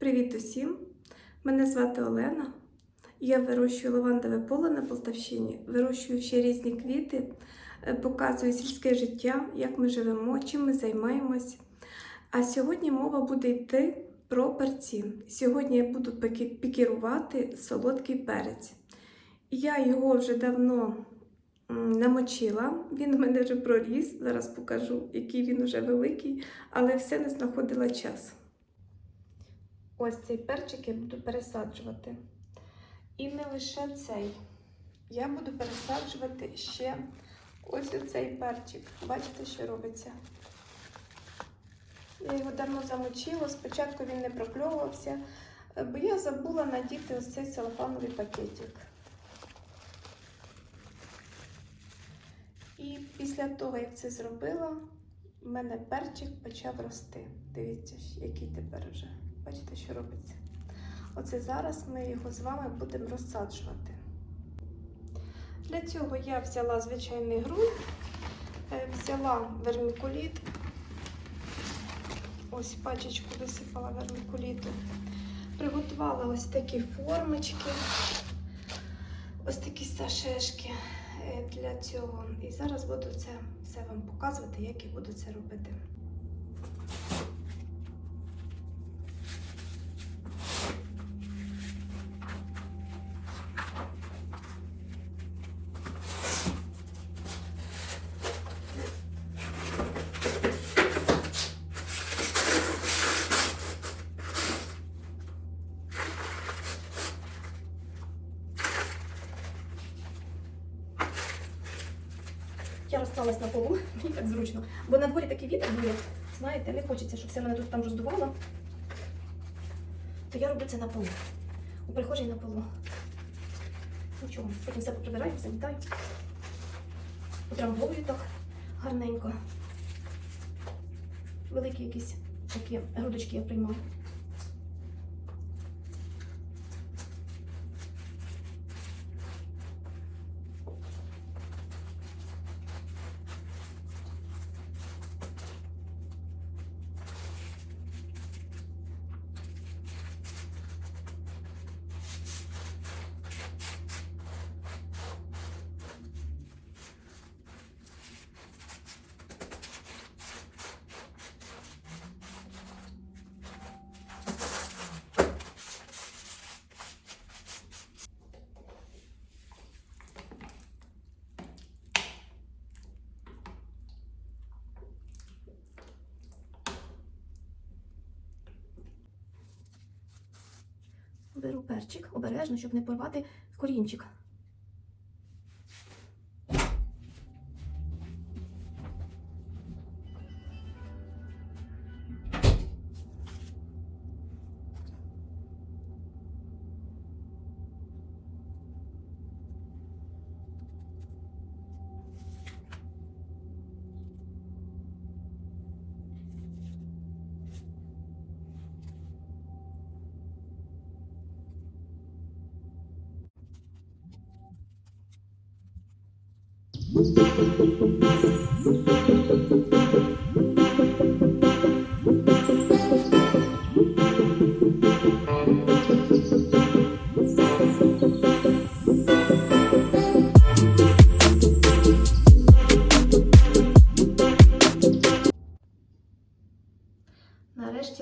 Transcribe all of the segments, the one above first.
Привіт усім! Мене звати Олена. Я вирощую лавандове поле на Полтавщині, вирощую ще різні квіти, е, показую сільське життя, як ми живемо, чим ми займаємось. А сьогодні мова буде йти про перці. Сьогодні я буду пікірувати солодкий перець. Я його вже давно намочила, він у мене вже проріс. Зараз покажу, який він вже великий, але все не знаходила час. Ось цей перчик я буду пересаджувати. І не лише цей. Я буду пересаджувати ще ось оцей перчик. Бачите, що робиться? Я його давно замочила, спочатку він не прокльовувався, бо я забула надіти ось цей целофановий пакетик. І після того, як це зробила, в мене перчик почав рости. Дивіться, який тепер вже. Бачите, що робиться? Оце зараз ми його з вами будемо розсаджувати. Для цього я взяла звичайний ґрунт, е, взяла вермікуліт. Ось пачечку висипала вермікуліту. Приготувала ось такі формочки, ось такі сашешки для цього. І зараз буду це все вам показувати, як я буду це робити. Я розклалась на полу, мені так зручно. Бо на дворі такий вітер дує. Знаєте, не хочеться, щоб все мене тут там роздувало. То я роблю це на полу. У прихожій на полу. Нічого, потім все поприбираю, замітаю. Утрамбовую так гарненько. Великі якісь такі грудочки я приймаю. Беру перчик обережно, щоб не порвати корінчик. Нарешті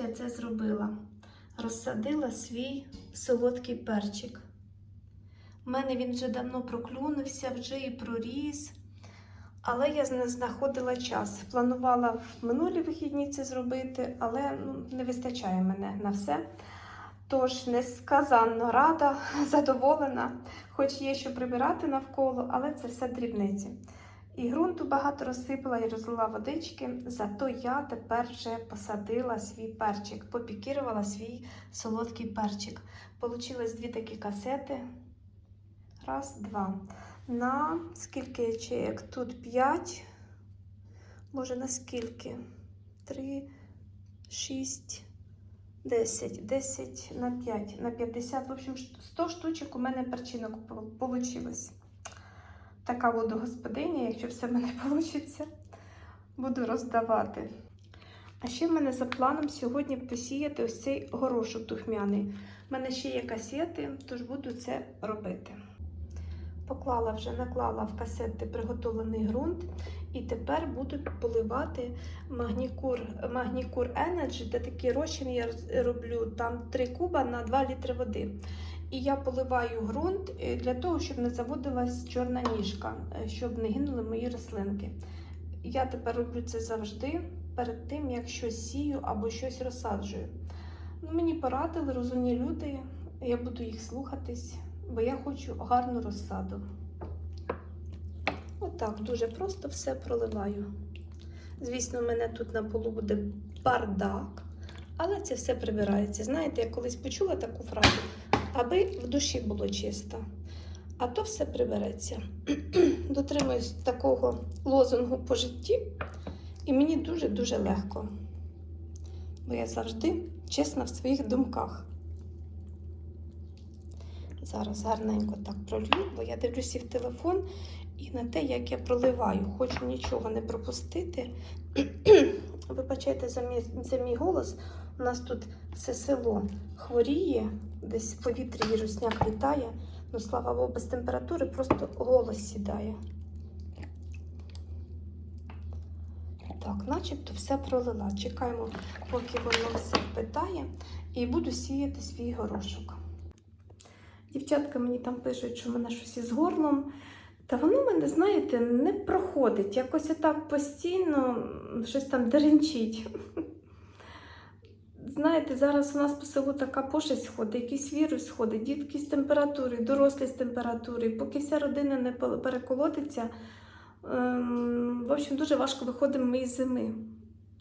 я це зробила. Розсадила свій солодкий перчик. У мене він вже давно проклюнувся, вже і проріс. Але я не знаходила час. Планувала в минулі вихідні це зробити, але ну, не вистачає мене на все. Тож несказанно рада, задоволена, хоч є що прибирати навколо, але це все дрібниці. І ґрунту багато розсипала і розлила водички, зато я тепер вже посадила свій перчик, попікірувала свій солодкий перчик. Получилось дві такі касети. Раз, два. На скільки ячеек? Тут 5. Може, на скільки? 3, 6, 10. 10 на 5, на 50. В общем, 100 штучок у мене перчинок вийшло. Така буду господиня, якщо все в мене вийде, буду роздавати. А ще в мене за планом сьогодні посіяти ось цей горошок духмяний. У мене ще є касети, тож буду це робити. Поклала вже, наклала в касети приготовлений ґрунт. І тепер буду поливати Магнікур, Магнікур Energy, де такий розчин я роблю там 3 куба на 2 літри води. І я поливаю ґрунт е, для того, щоб не заводилась чорна ніжка, е, щоб не гинули мої рослинки. Я тепер роблю це завжди перед тим, як щось сію або щось розсаджую. Ну, мені порадили розумні люди, я буду їх слухатись, бо я хочу гарну розсаду. Отак, дуже просто все проливаю. Звісно, в мене тут на полу буде бардак, але це все прибирається. Знаєте, я колись почула таку фразу, аби в душі було чисто. А то все прибереться. Дотримуюсь такого лозунгу по житті, і мені дуже-дуже легко. Бо я завжди чесна в своїх думках. Зараз гарненько так пролью, бо я дивлюся в телефон і на те, як я проливаю. Хочу нічого не пропустити. Вибачайте за мій, за мій голос. У нас тут все село хворіє, десь в повітрі вірусняк літає. Ну, слава Богу, без температури просто голос сідає. Так, начебто все пролила. Чекаємо, поки воно все впитає, і буду сіяти свій горошок. Дівчатка мені там пишуть, що в мене щось із горлом. Та воно мене, знаєте, не проходить. Якось отак постійно щось там деренчить. Знаєте, зараз у нас по селу така пошесть ходить, якийсь вірус ходить, дітки з температури, дорослі з температури. Поки вся родина не переколотиться, ем, в общем, дуже важко виходимо ми із зими.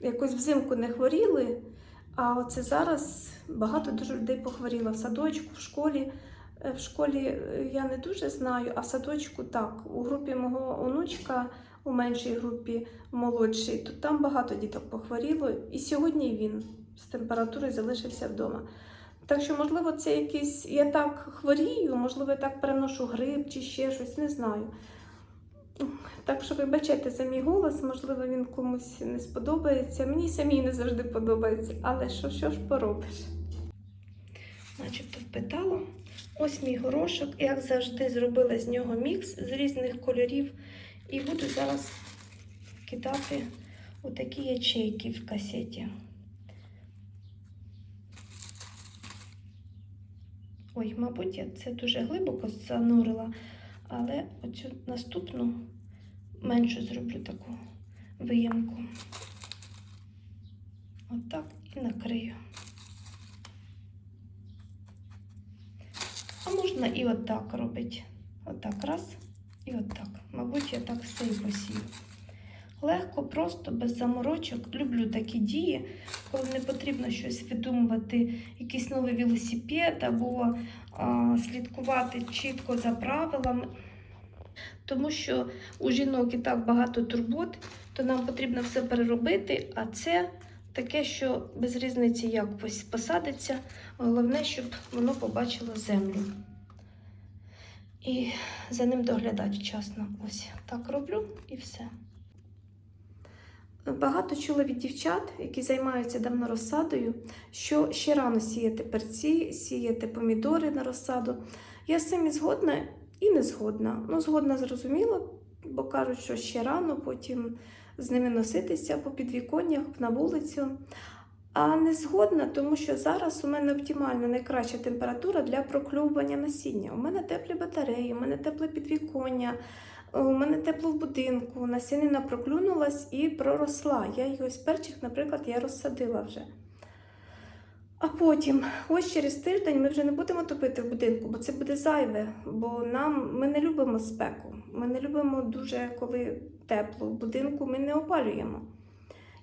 Якось взимку не хворіли, а оце зараз багато дуже людей похворіло в садочку, в школі. Е, В школі е, я не дуже знаю, а в садочку так. У групі мого онучка, у меншій групі молодшій, то там багато діток похворіло. І сьогодні він з температурою залишився вдома. Так що, можливо, це якийсь. Я так хворію, можливо, я так переношу грип чи ще щось, не знаю. Так що вибачайте за мій голос, можливо, він комусь не сподобається. Мені самій не завжди подобається, але що, що ж поробиш? Начебто впитало. Ось мій горошок, як завжди, зробила з нього мікс з різних кольорів. І буду зараз кидати у такі ячейки в касеті. Ой, мабуть, я це дуже глибоко занурила, але оцю наступну меншу зроблю таку виємку. Отак і накрию. А можна і отак робити. Отак раз і отак. Мабуть, я так все і посію. Легко, просто, без заморочок. Люблю такі дії, коли не потрібно щось видумувати, якийсь новий велосипед або а, слідкувати чітко за правилами. Тому що у жінок і так багато турбот, то нам потрібно все переробити, а це таке, що без різниці як посадиться. Головне, щоб воно побачило землю. І за ним доглядати вчасно. Ось так роблю і все. Багато чула від дівчат, які займаються давно розсадою, що ще рано сіяти перці, сіяти помідори на розсаду. Я з цим і згодна і не згодна. Ну, згодна зрозуміло, бо кажуть, що ще рано потім з ними носитися по підвіконнях на вулицю. А не згодна, тому що зараз у мене оптимальна найкраща температура для прокльовування насіння. У мене теплі батареї, у мене тепле підвіконня, у мене тепло в будинку, насінина проклюнулась і проросла. Я її ось перчик, наприклад, я розсадила вже. А потім, ось через тиждень, ми вже не будемо топити в будинку, бо це буде зайве. Бо нам ми не любимо спеку. Ми не любимо дуже, коли тепло. В будинку ми не опалюємо.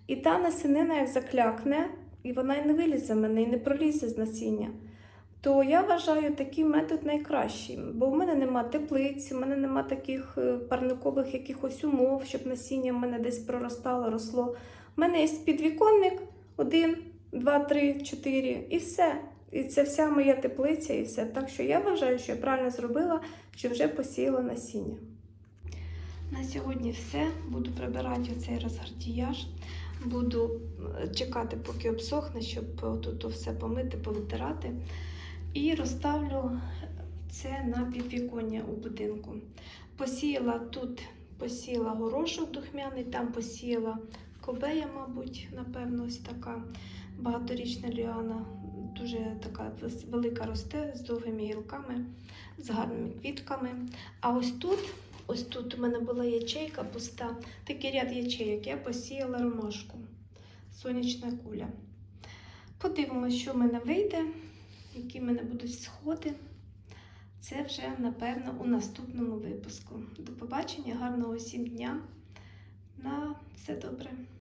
І та насінина, як заклякне, і вона й не вилізе в мене, і не пролізе з насіння. То я вважаю такий метод найкращий, бо в мене нема теплиць, в мене нема таких е, парникових якихось умов, щоб насіння в мене десь проростало, росло. У мене є підвіконник один, два, три, чотири, і все. І це вся моя теплиця, і все. Так що я вважаю, що я правильно зробила, що вже посіяла насіння. На сьогодні все. Буду прибирати оцей розгардіяж. Буду е, чекати, поки обсохне, щоб тут все помити, повитирати. І розставлю це на підвіконня у будинку. Посіяла тут, посіяла горошок духмяний, там посіяла кобея, мабуть, напевно, ось така багаторічна ліана, дуже така велика росте з довгими гілками, з гарними квітками. А ось тут, ось тут у мене була ячейка пуста, такий ряд ячейок, я посіяла ромашку, сонячна куля. Подивимося, що в мене вийде, які в мене будуть сходи. Це вже, напевно, у наступному випуску. До побачення, гарного всім дня. На все добре.